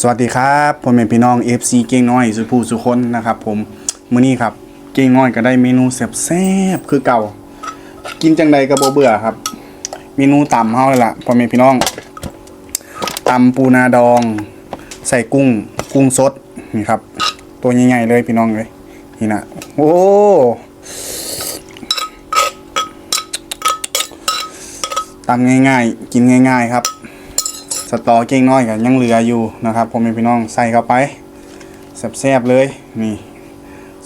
สวัสดีครับผมเป็นพี่น้อง FC เก่งน้อยสุภูสุคนนะครับผมมื้อนี้ครับ เก่งน้อยก็ได้เมนูแซ่บๆคือเก่า กินจังใดก็บ่เบื่อครับ เมนูตำเฮาเลยล่ะพ่อแม่พี่น้องตำปูนาดอง ใส่กุ้งกุ้งสดนี่ครับ ตัวใหญ่ๆเลยพี่น้องเลยนี่นะโอ้ตำง่ายๆ กินง่าย ๆ ครับ สตอเก้งน้อยกันยังเหลืออยู่นะครับผมเป็นพี่น้องใส่เข้าไปแซ่บๆเลยนี่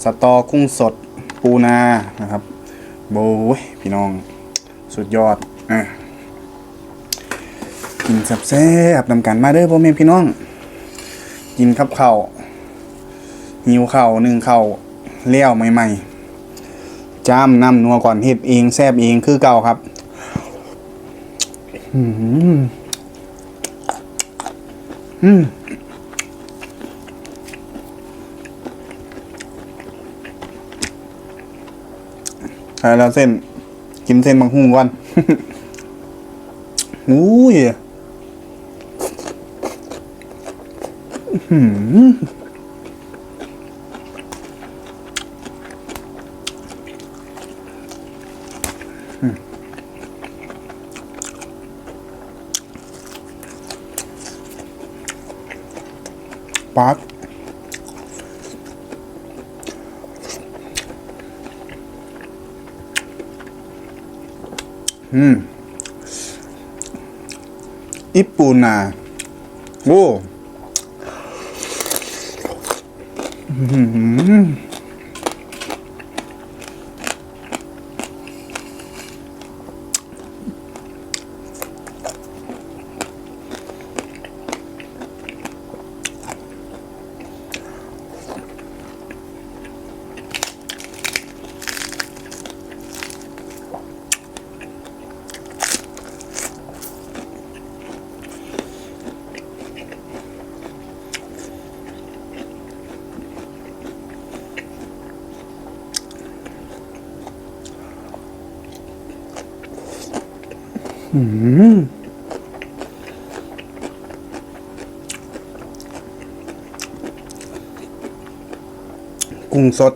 สตอกุ้งสดปูนานะครับโบ้ยพี่น้องสุดยอดอะกินแซ่บๆนำกันมาเด้อพ่อแม่พี่น้อง กินกับเข้าหิวเข้าหนึ่งเข้าเลี้ยวใหม่ๆจ้ามน้ำนัวก่อนเฮ็ดเองแซ่บเองคือเก่าครับ อืม อืมใช่แล้วเส้น กินเส้นบางหุ่งก่อนอุ้ย อืม ปักอืมอิปูนาโอ้อืม หืออื้อหือกุ้งสด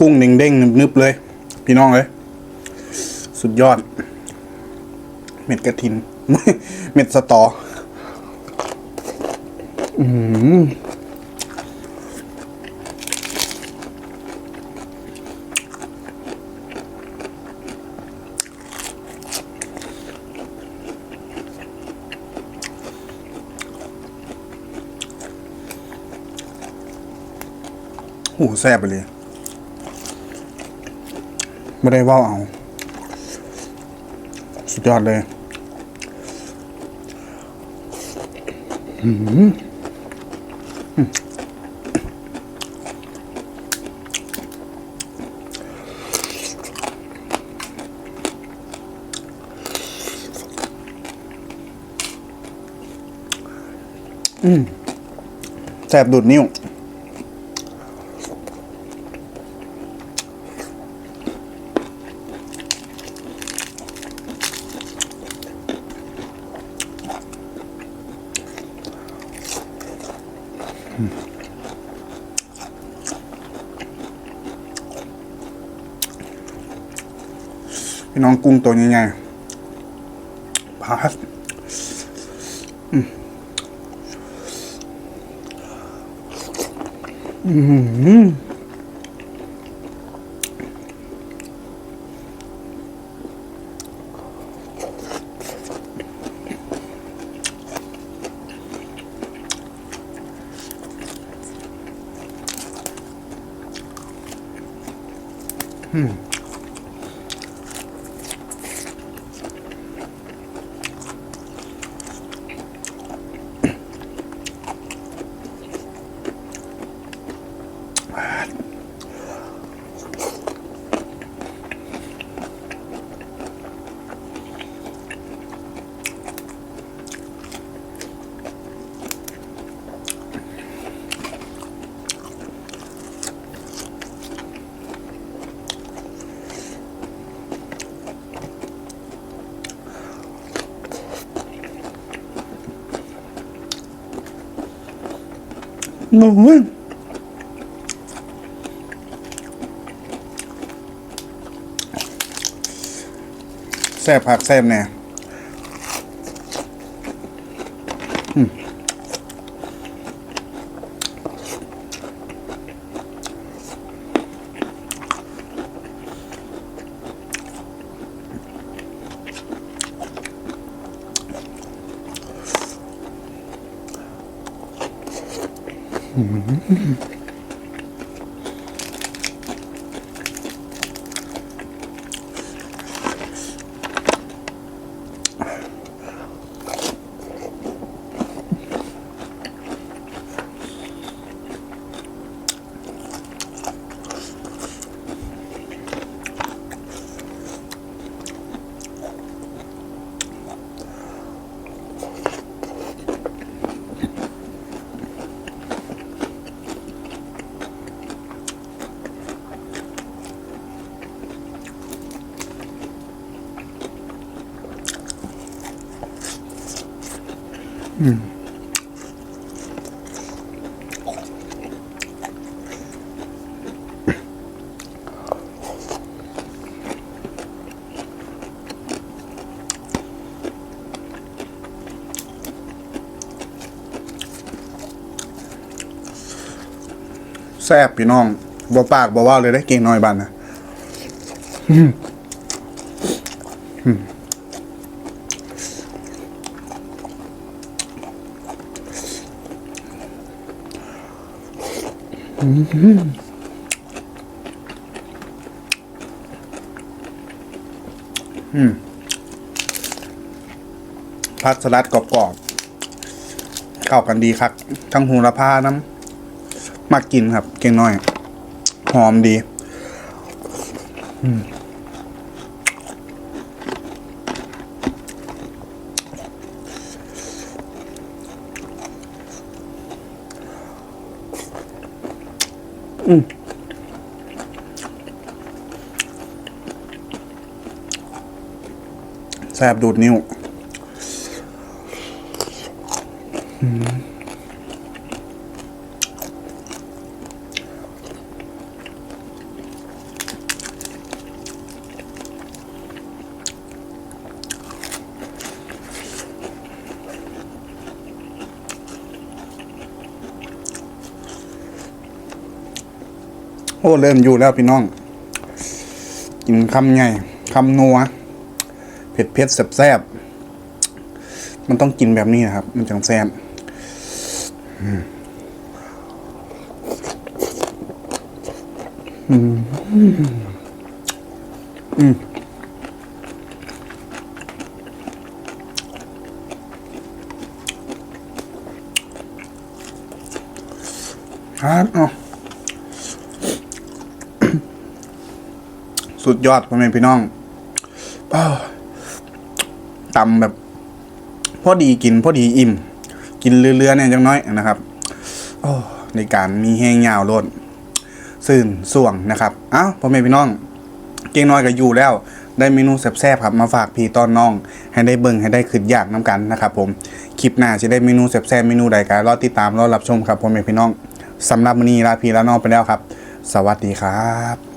กุ้งเด้งนึบๆเลย พี่น้องเลย สุดยอด เม็ดกระถิน เม็ดสตออืมโอ้แซ่บไปเลยไม่ได้ว่าเอา สุดยอดเลย อืมแสบดูดนิ้ว พี่น้องกุ้งตัวใหญ่ๆพาสอืม 嗯。 อืมแซ่บผักแซ่บแน่ mm-hmm. แซ่บพี่น้องบ่ปากบ่ว่าเลยได้เก่งน้อยบันนะอืมอืม อืมผัดสลัดกรอบๆเข้ากันดีครับทั้งหูละพาน้ำมากกินครับ เก่งน้อย หอมดี อืม แซบดูดนิ้ว อืม โอ้เริ่มอยู่แล้วพี่น้อง กินคำใหญ่คำนัว เผ็ดเผ็ดแซ่บแซ่บมันต้องกินแบบนี้นะครับ มันจังแซ่บอืมอืมอืมครับเอ๋อ สุดยอดพ่อแม่พี่น้องอ้าวตำแบบ พอดีกิน พอดีอิ่ม กินเรื่อยๆเนี่ยจังน้อยนะครับ โอ้ในการมีแห้งยาวโลดซื่นส่วงนะครับเอ้าพ่อแม่พี่น้อง เก่งน้อยก็อยู่แล้ว ได้เมนูแซ่บๆครับมาฝากพี่ตอนน้อง ให้ได้เบิ่งให้ได้ขึ้นยากน้ำกันนะครับผมคลิปหน้าจะได้เมนูแซ่บๆเมนูใดก็รอติดตามรอรับชมครับพ่อแม่พี่น้องสำหรับมื้อนี้ลาพี่ลาน้องไปแล้วครับ สวัสดีครับ